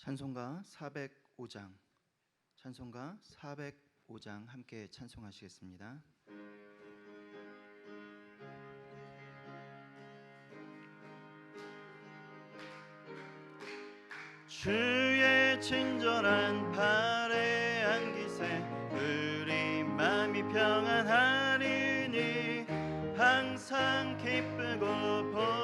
찬송가 405장 찬송가 405장 함께 찬송하시겠습니다. 주의 친절한 발에 안기세 우리 마음이 평안하리니 항상 기쁘고 복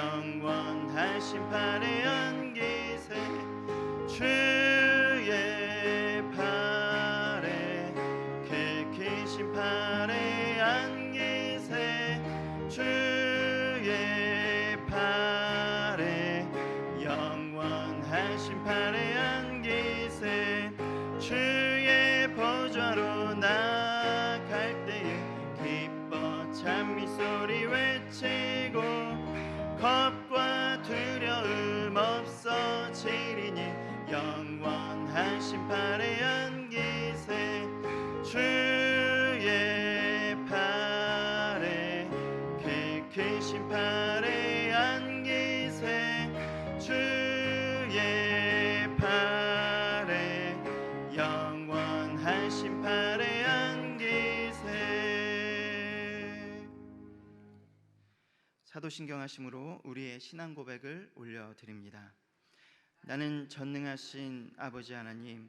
영원하신 발에 안기세 발에 안기세 주의 그 크신 발에 안기세 주의 발에 영원하신 발에 안기세 사도신경 하심으로 우리의 신앙 고백을 올려드립니다. 나는 전능하신 아버지 하나님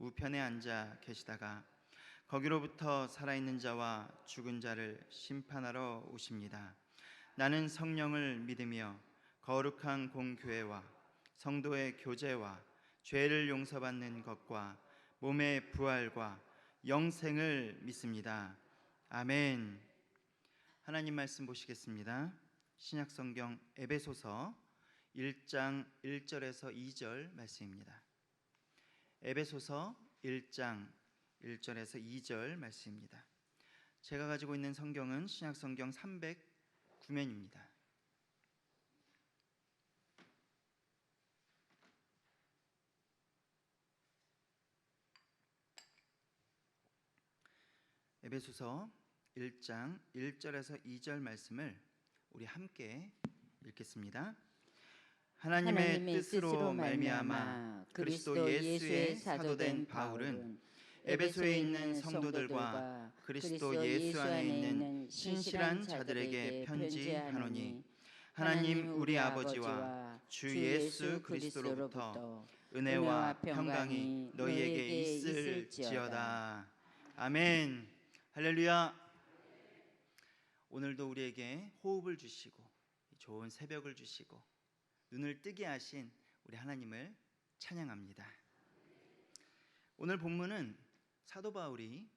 우편에 앉아 계시다가 거기로부터 살아있는 자와 죽은 자를 심판하러 오십니다. 나는 성령을 믿으며 거룩한 공교회와 성도의 교제와 죄를 용서받는 것과 몸의 부활과 영생을 믿습니다. 아멘. 하나님 말씀 보시겠습니다. 신약 성경 에베소서 1장 1절에서 2절 말씀입니다. 에베소서 1장 1절에서 2절 말씀입니다. 제가 가지고 있는 성경은 신약 성경 309면입니다. 에베소서 1장 1절에서 2절 말씀을 우리 함께 읽겠습니다. 하나님의, 뜻으로 말미암아 그리스도 예수의 사도된 바울은 에베소에 있는 성도들과 그리스도 예수 안에 있는 신실한 자들에게 편지하노니 하나님 우리 아버지와 주 예수 그리스도로부터 은혜와 평강이 너희에게 있을지어다. 아멘. 할렐루야. 오늘도 우리에게 호흡을 주시고 좋은 새벽을 주시고 눈을 뜨게 하신 우리 하나님을 찬양합니다. 오늘 본문은 사도 바울이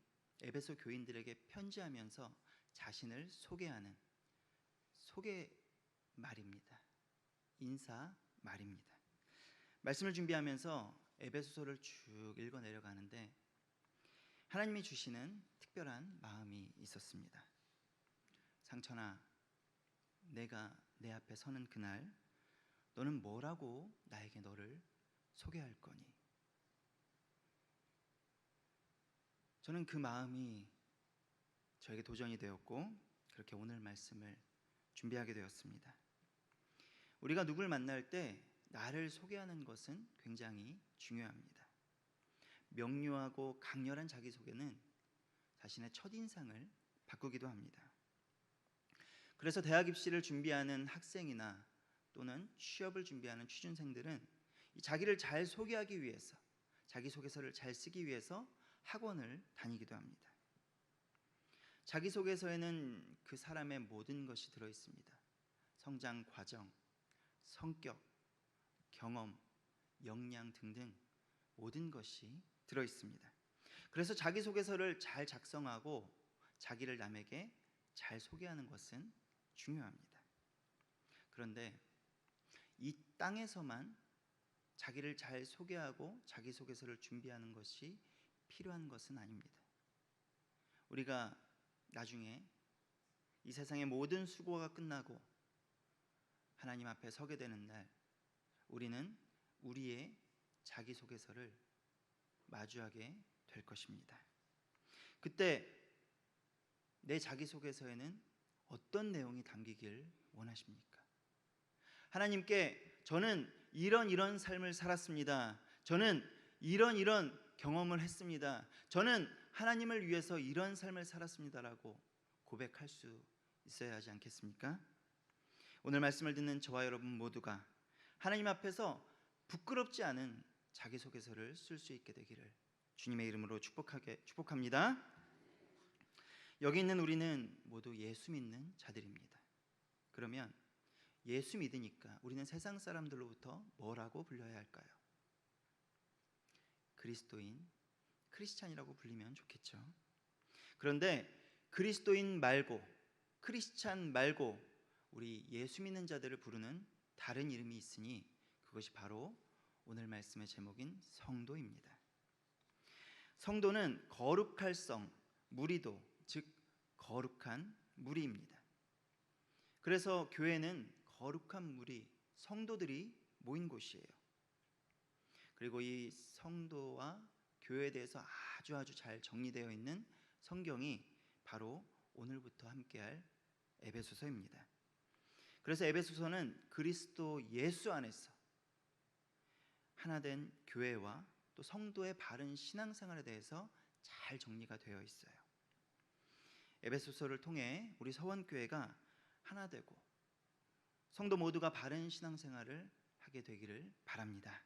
에베소 교인들에게 편지하면서 자신을 소개하는 소개 말입니다. 인사 말입니다. 말씀을 준비하면서 에베소서를 쭉 읽어 내려가는데 하나님이 주시는 특별한 마음이 있었습니다. 상천아, 내가 내 앞에 서는 그날 너는 뭐라고 나에게 너를 소개할 거니? 저는 그 마음이 저에게 도전이 되었고 그렇게 오늘 말씀을 준비하게 되었습니다. 우리가 누굴 만날 때 나를 소개하는 것은 굉장히 중요합니다. 명료하고 강렬한 자기소개는 자신의 첫인상을 바꾸기도 합니다. 그래서 대학 입시를 준비하는 학생이나 또는 취업을 준비하는 취준생들은 이 자기를 잘 소개하기 위해서 자기 소개서를 잘 쓰기 위해서 학원을 다니기도 합니다. 자기 소개서에는 그 사람의 모든 것이 들어 있습니다. 성장 과정, 성격, 경험, 역량 등등 모든 것이 들어 있습니다. 그래서 자기 소개서를 잘 작성하고 자기를 남에게 잘 소개하는 것은 중요합니다. 그런데 이 땅에서만 자기를 잘 소개하고 자기 소개서를 준비하는 것이 필요한 것은 아닙니다. 우리가 나중에 이 세상의 모든 수고가 끝나고 하나님 앞에 서게 되는 날 우리는 우리의 자기 소개서를 마주하게 될 것입니다. 그때 내 자기 소개서에는 어떤 내용이 담기길 원하십니까? 하나님께 저는 이런 이런 삶을 살았습니다. 저는 이런 이런 경험을 했습니다. 저는 하나님을 위해서 이런 삶을 살았습니다라고 고백할 수 있어야 하지 않겠습니까? 오늘 말씀을 듣는 저와 여러분 모두가 하나님 앞에서 부끄럽지 않은 자기소개서를 쓸 수 있게 되기를 주님의 이름으로 축복하게 축복합니다. 여기 있는 우리는 모두 예수 믿는 자들입니다. 그러면 예수 믿으니까 우리는 세상 사람들로부터 뭐라고 불려야 할까요? 그리스도인, 크리스찬이라고 불리면 좋겠죠. 그런데 그리스도인 말고 크리스찬 말고 우리 예수 믿는 자들을 부르는 다른 이름이 있으니 그것이 바로 오늘 말씀의 제목인 성도입니다. 성도는 거룩할 성, 무리도, 즉 거룩한 무리입니다. 그래서 교회는 거룩한 무리, 성도들이 모인 곳이에요. 그리고 이 성도와 교회에 대해서 아주 아주 잘 정리되어 있는 성경이 바로 오늘부터 함께할 에베소서입니다. 그래서 에베소서는 그리스도 예수 안에서 하나된 교회와 또 성도의 바른 신앙생활에 대해서 잘 정리가 되어 있어요. 에베소서를 통해 우리 서원교회가 하나 되고 성도 모두가 바른 신앙생활을 하게 되기를 바랍니다.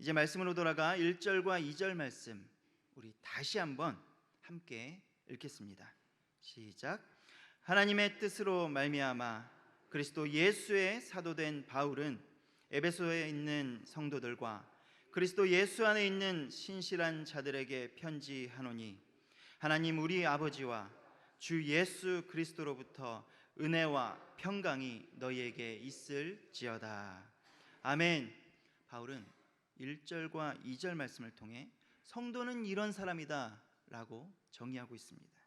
이제 말씀으로 돌아가 1절과 2절 말씀 우리 다시 한번 함께 읽겠습니다. 시작. 하나님의 뜻으로 말미암아 그리스도 예수의 사도된 바울은 에베소에 있는 성도들과 그리스도 예수 안에 있는 신실한 자들에게 편지하노니 하나님 우리 아버지와 주 예수 그리스도로부터 은혜와 평강이 너희에게 있을지어다. 아멘. 바울은 1절과 2절 말씀을 통해 성도는 이런 사람이다 라고 정의하고 있습니다.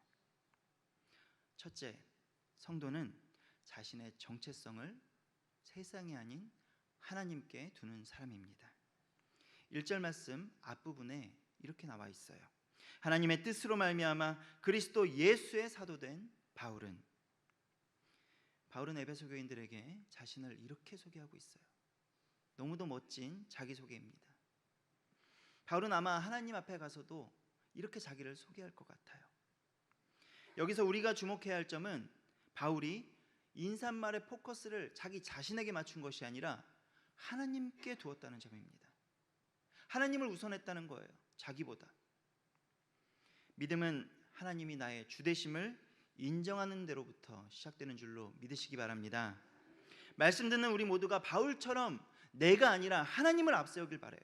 첫째, 성도는 자신의 정체성을 세상이 아닌 하나님께 두는 사람입니다. 1절 말씀 앞부분에 이렇게 나와 있어요. 하나님의 뜻으로 말미암아 그리스도 예수의 사도된 바울은 바울은 에베소 교인들에게 자신을 이렇게 소개하고 있어요. 너무도 멋진 자기 소개입니다. 바울은 아마 하나님 앞에 가서도 이렇게 자기를 소개할 것 같아요. 여기서 우리가 주목해야 할 점은 바울이 인사말의 포커스를 자기 자신에게 맞춘 것이 아니라 하나님께 두었다는 점입니다. 하나님을 우선했다는 거예요. 자기보다. 믿음은 하나님이 나의 주되심을 인정하는 대로부터 시작되는 줄로 믿으시기 바랍니다. 말씀 듣는 우리 모두가 바울처럼 내가 아니라 하나님을 앞세우길 바래요.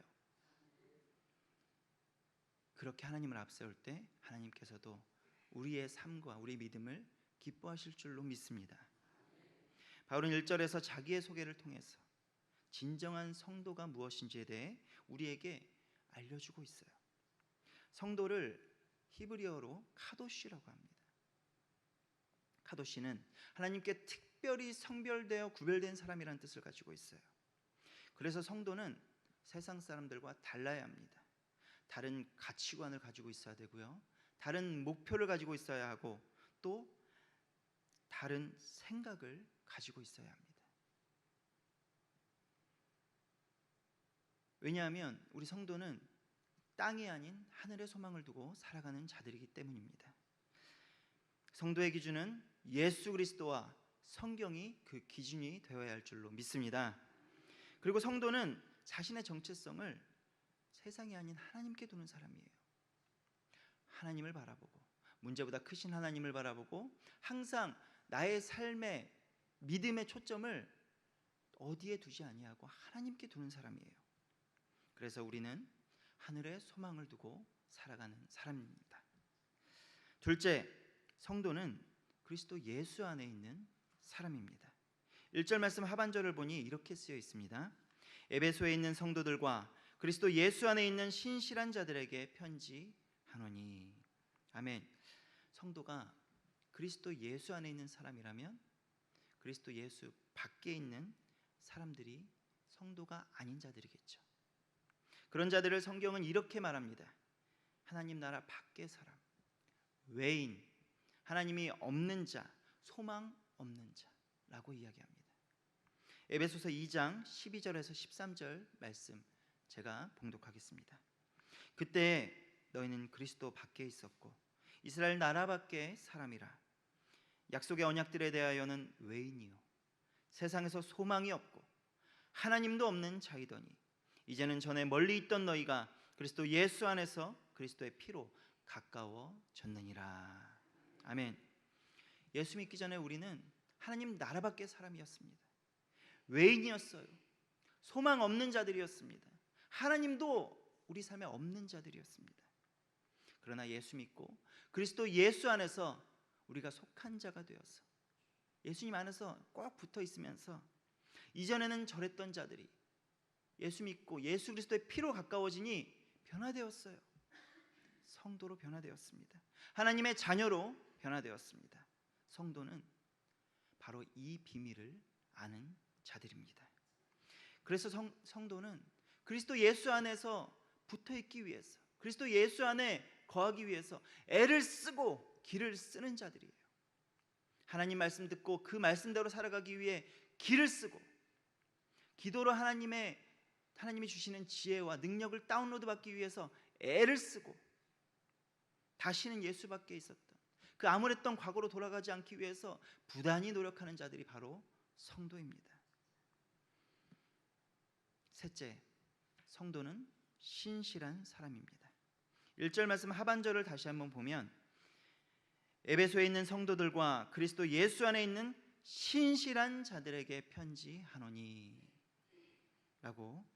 그렇게 하나님을 앞세울 때 하나님께서도 우리의 삶과 우리 믿음을 기뻐하실 줄로 믿습니다. 바울은 1절에서 자기의 소개를 통해서 진정한 성도가 무엇인지에 대해 우리에게 알려주고 있어요. 성도를 히브리어로 카도시라고 합니다. 카도시는 하나님께 특별히 성별되어 구별된 사람이라는 뜻을 가지고 있어요. 그래서 성도는 세상 사람들과 달라야 합니다. 다른 가치관을 가지고 있어야 되고요. 다른 목표를 가지고 있어야 하고 또 다른 생각을 가지고 있어야 합니다. 왜냐하면 우리 성도는 땅이 아닌 하늘의 소망을 두고 살아가는 자들이기 때문입니다. 성도의 기준은 예수 그리스도와 성경이 그 기준이 되어야 할 줄로 믿습니다. 그리고 성도는 자신의 정체성을 세상이 아닌 하나님께 두는 사람이에요. 하나님을 바라보고 문제보다 크신 하나님을 바라보고 항상 나의 삶의 믿음의 초점을 어디에 두지 아니하고 하나님께 두는 사람이에요. 그래서 우리는 하늘에 소망을 두고 살아가는 사람입니다. 둘째, 성도는 그리스도 예수 안에 있는 사람입니다. 1절 말씀 하반절을 보니 이렇게 쓰여 있습니다. 에베소에 있는 성도들과 그리스도 예수 안에 있는 신실한 자들에게 편지하노니 아멘. 성도가 그리스도 예수 안에 있는 사람이라면 그리스도 예수 밖에 있는 사람들이 성도가 아닌 자들이겠죠. 그런 자들을 성경은 이렇게 말합니다. 하나님 나라 밖의 사람, 외인, 하나님이 없는 자, 소망 없는 자라고 이야기합니다. 에베소서 2장 12절에서 13절 말씀 제가 봉독하겠습니다. 그때 너희는 그리스도 밖에 있었고 이스라엘 나라 밖의 사람이라 약속의 언약들에 대하여는 외인이요 세상에서 소망이 없고 하나님도 없는 자이더니 이제는 전에 멀리 있던 너희가 그리스도 예수 안에서 그리스도의 피로 가까워졌느니라. 아멘. 예수 믿기 전에 우리는 하나님 나라 밖의 사람이었습니다. 외인이었어요. 소망 없는 자들이었습니다. 하나님도 우리 삶에 없는 자들이었습니다. 그러나 예수 믿고 그리스도 예수 안에서 우리가 속한 자가 되어서 예수님 안에서 꼭 붙어 있으면서 이전에는 저랬던 자들이 예수 믿고 예수 그리스도의 피로 가까워지니 변화되었어요. 성도로 변화되었습니다. 하나님의 자녀로 변화되었습니다. 성도는 바로 이 비밀을 아는 자들입니다. 그래서 성, 성도는 그리스도 예수 안에서 붙어 있기 위해서 그리스도 예수 안에 거하기 위해서 애를 쓰고 길을 쓰는 자들이에요. 하나님 말씀 듣고 그 말씀대로 살아가기 위해 길을 쓰고 기도로 하나님의 하나님이 주시는 지혜와 능력을 다운로드 받기 위해서 애를 쓰고 다시는 예수밖에 있었던 그 암울했던 과거로 돌아가지 않기 위해서 부단히 노력하는 자들이 바로 성도입니다. 셋째, 성도는 신실한 사람입니다. 1절 말씀 하반절을 다시 한번 보면 에베소에 있는 성도들과 그리스도 예수 안에 있는 신실한 자들에게 편지하노니 라고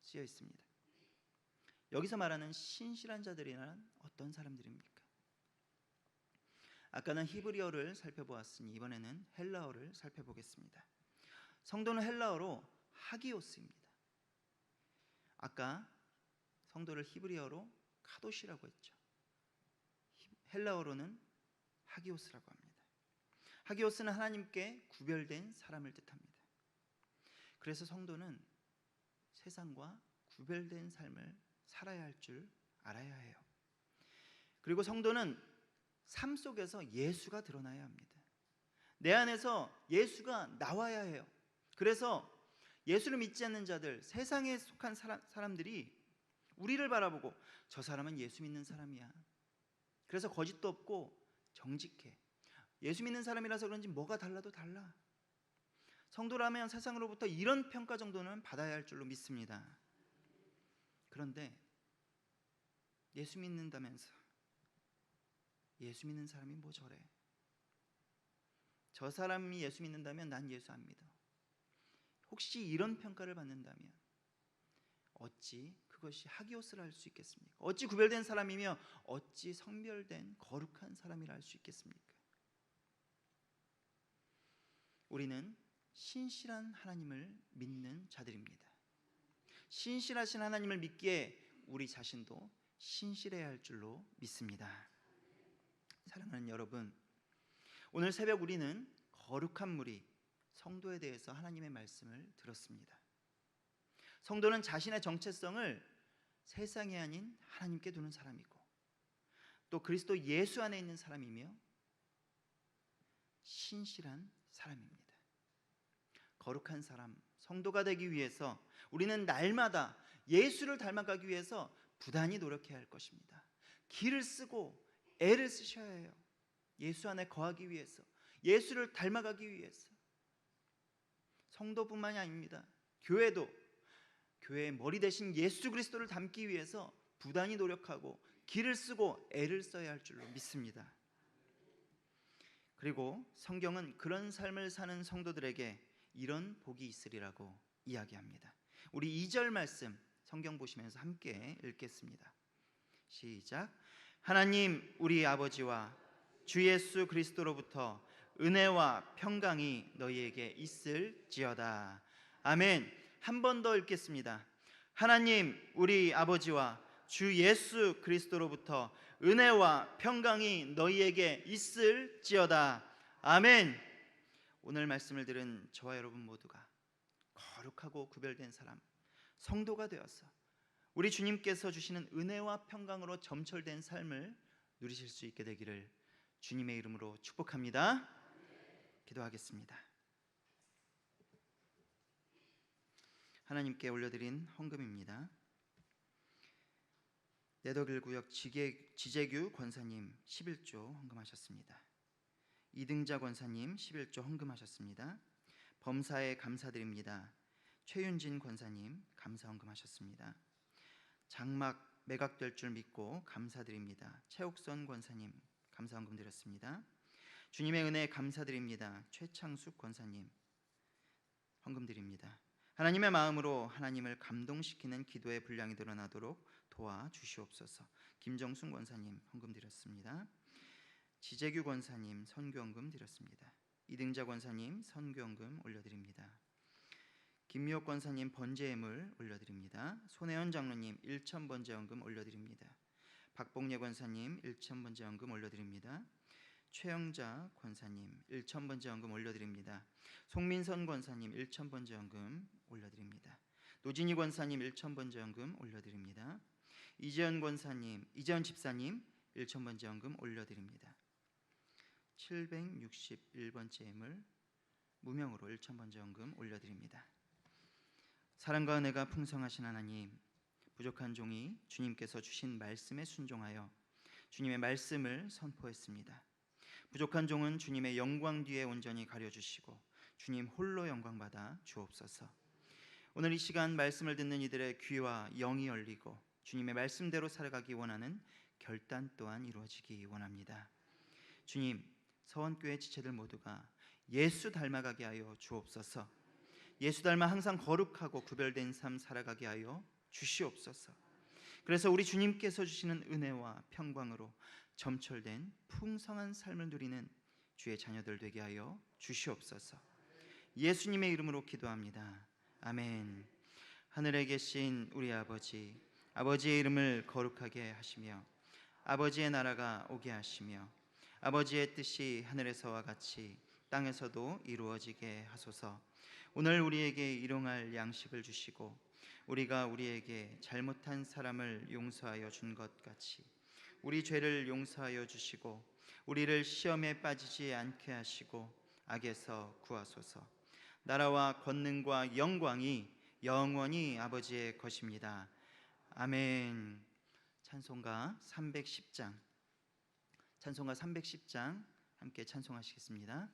쓰여 있습니다. 여기서 말하는 신실한 자들이란 어떤 사람들입니까? 아까는 히브리어를 살펴보았으니 이번에는 헬라어를 살펴보겠습니다. 성도는 헬라어로 하기오스입니다. 아까 성도를 히브리어로 카도시라고 했죠. 헬라어로는 하기오스라고 합니다. 하기오스는 하나님께 구별된 사람을 뜻합니다. 그래서 성도는 세상과 구별된 삶을 살아야 할 줄 알아야 해요. 그리고 성도는 삶 속에서 예수가 드러나야 합니다. 내 안에서 예수가 나와야 해요. 그래서 예수를 믿지 않는 자들, 세상에 속한 사람, 사람들이 우리를 바라보고 저 사람은 예수 믿는 사람이야. 그래서 거짓도 없고 정직해. 예수 믿는 사람이라서 그런지 뭐가 달라도 달라. 성도라면 세상으로부터 이런 평가 정도는 받아야 할 줄로 믿습니다. 그런데 예수 믿는다면서 예수 믿는 사람이 뭐 저래? 저 사람이 예수 믿는다면 난 예수 안 믿어. 혹시 이런 평가를 받는다면 어찌 그것이 하기오스라 할 수 있겠습니까? 어찌 구별된 사람이며 어찌 성별된 거룩한 사람이라 할 수 있겠습니까? 우리는 신실한 하나님을 믿는 자들입니다. 신실하신 하나님을 믿기에 우리 자신도 신실해야 할 줄로 믿습니다. 사랑하는 여러분, 오늘 새벽 우리는 거룩한 무리 성도에 대해서 하나님의 말씀을 들었습니다. 성도는 자신의 정체성을 세상이 아닌 하나님께 두는 사람이고 또 그리스도 예수 안에 있는 사람이며 신실한 사람입니다. 거룩한 사람, 성도가 되기 위해서 우리는 날마다 예수를 닮아가기 위해서 부단히 노력해야 할 것입니다. 길을 쓰고 애를 쓰셔야 해요. 예수 안에 거하기 위해서 예수를 닮아가기 위해서 성도뿐만이 아닙니다. 교회도 교회의 머리 대신 예수 그리스도를 닮기 위해서 부단히 노력하고 길을 쓰고 애를 써야 할 줄로 믿습니다. 그리고 성경은 그런 삶을 사는 성도들에게 이런 복이 있으리라고 이야기합니다. 우리 2절 말씀 성경 보시면서 함께 읽겠습니다. 시작. 하나님 우리 아버지와 주 예수 그리스도로부터 은혜와 평강이 너희에게 있을지어다. 아멘. 한 번 더 읽겠습니다. 하나님 우리 아버지와 주 예수 그리스도로부터 은혜와 평강이 너희에게 있을지어다. 아멘. 오늘 말씀을 들은 저와 여러분 모두가 거룩하고 구별된 사람, 성도가 되어서 우리 주님께서 주시는 은혜와 평강으로 점철된 삶을 누리실 수 있게 되기를 주님의 이름으로 축복합니다. 기도하겠습니다. 하나님께 올려드린 헌금입니다. 내덕일 구역 지계, 지재규 권사님 11조 헌금하셨습니다. 이등자 권사님 11조 헌금하셨습니다. 범사에 감사드립니다. 최윤진 권사님 감사 헌금하셨습니다. 장막 매각될 줄 믿고 감사드립니다. 최옥선 권사님 감사 헌금 드렸습니다. 주님의 은혜 감사드립니다. 최창숙 권사님 헌금 드립니다. 하나님의 마음으로 하나님을 감동시키는 기도의 분량이 드러나도록 도와 주시옵소서. 김정순 권사님 헌금 드렸습니다. 지재규 권사님 선교헌금 드렸습니다. 이등자 권사님 선교헌금 올려드립니다. 김미옥 권사님 번제예물 올려드립니다. 손혜원 장로님 1천 번제헌금 올려드립니다. 박봉예 권사님 1천 번제헌금 올려드립니다. 최영자 권사님 1천 번제헌금 올려드립니다. 송민선 권사님 1천 번제헌금 올려드립니다. 노진희 권사님 1천 번제헌금 올려드립니다. 이재현 권사님, 이재현 집사님 1천 번제헌금 올려드립니다. 761번째 예물 무명으로 1천 번제헌금 올려드립니다. 사랑과 은혜가 풍성하신 하나님, 부족한 종이 주님께서 주신 말씀에 순종하여 주님의 말씀을 선포했습니다. 부족한 종은 주님의 영광 뒤에 온전히 가려주시고 주님 홀로 영광 받아 주옵소서. 오늘 이 시간 말씀을 듣는 이들의 귀와 영이 열리고 주님의 말씀대로 살아가기 원하는 결단 또한 이루어지기 원합니다. 주님, 서원교회 지체들 모두가 예수 닮아가게 하여 주옵소서. 예수 닮아 항상 거룩하고 구별된 삶 살아가게 하여 주시옵소서. 그래서 우리 주님께서 주시는 은혜와 평강으로 점철된 풍성한 삶을 누리는 주의 자녀들 되게 하여 주시옵소서. 예수님의 이름으로 기도합니다. 아멘. 하늘에 계신 우리 아버지, 아버지의 이름을 거룩하게 하시며 아버지의 나라가 오게 하시며 아버지의 뜻이 하늘에서와 같이 땅에서도 이루어지게 하소서. 오늘 우리에게 일용할 양식을 주시고 우리가 우리에게 잘못한 사람을 용서하여 준 것 같이 우리 죄를 용서하여 주시고 우리를 시험에 빠지지 않게 하시고 악에서 구하소서. 나라와 권능과 영광이 영원히 아버지의 것입니다. 아멘. 찬송가 310장. 찬송가 310장 함께 찬송하시겠습니다.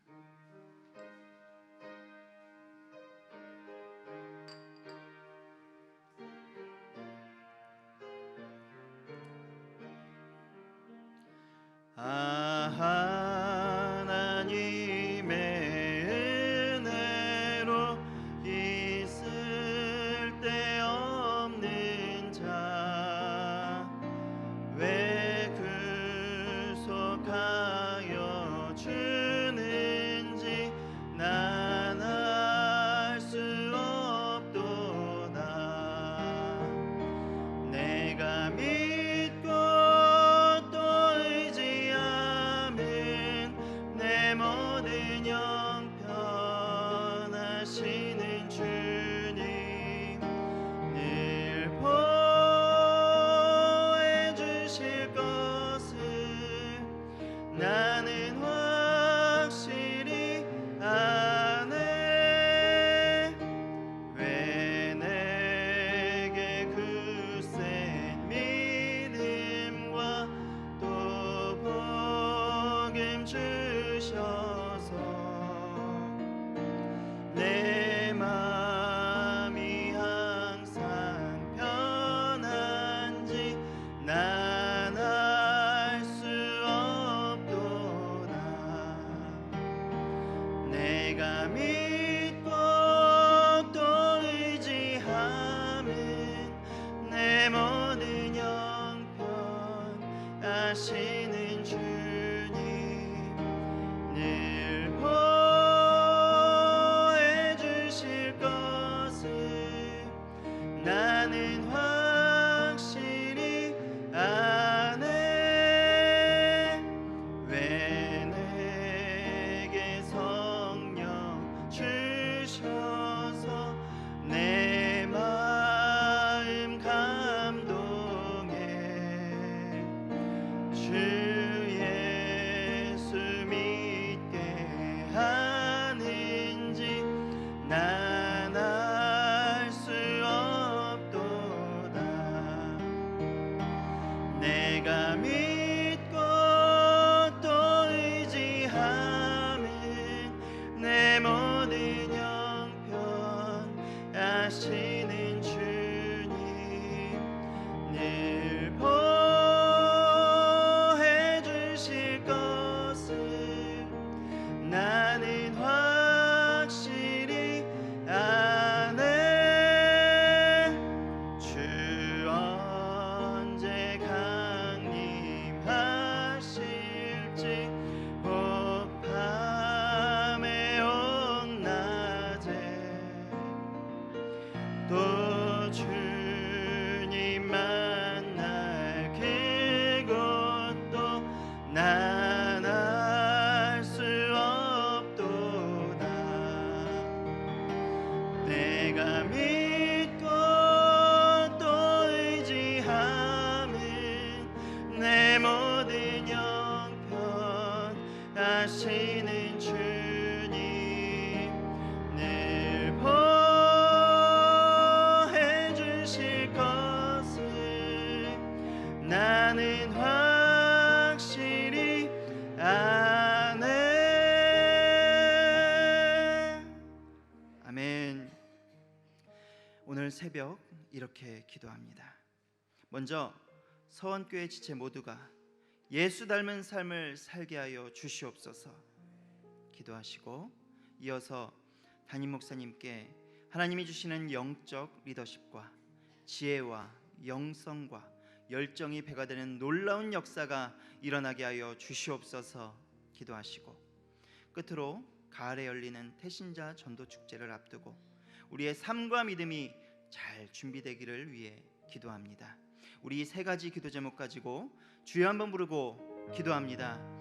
나는 화 나는 확실히 아네 아멘. 오늘 새벽 이렇게 기도합니다. 먼저 서원교회 지체 모두가 예수 닮은 삶을 살게 하여 주시옵소서. 기도하시고 이어서 담임 목사님께 하나님이 주시는 영적 리더십과 지혜와 영성과 열정이 배가 되는 놀라운 역사가 일어나게 하여 주시옵소서 기도하시고 끝으로 가을에 열리는 태신자 전도 축제를 앞두고 우리의 삶과 믿음이 잘 준비되기를 위해 기도합니다. 우리 세 가지 기도 제목 가지고 주여 한번 부르고 기도합니다.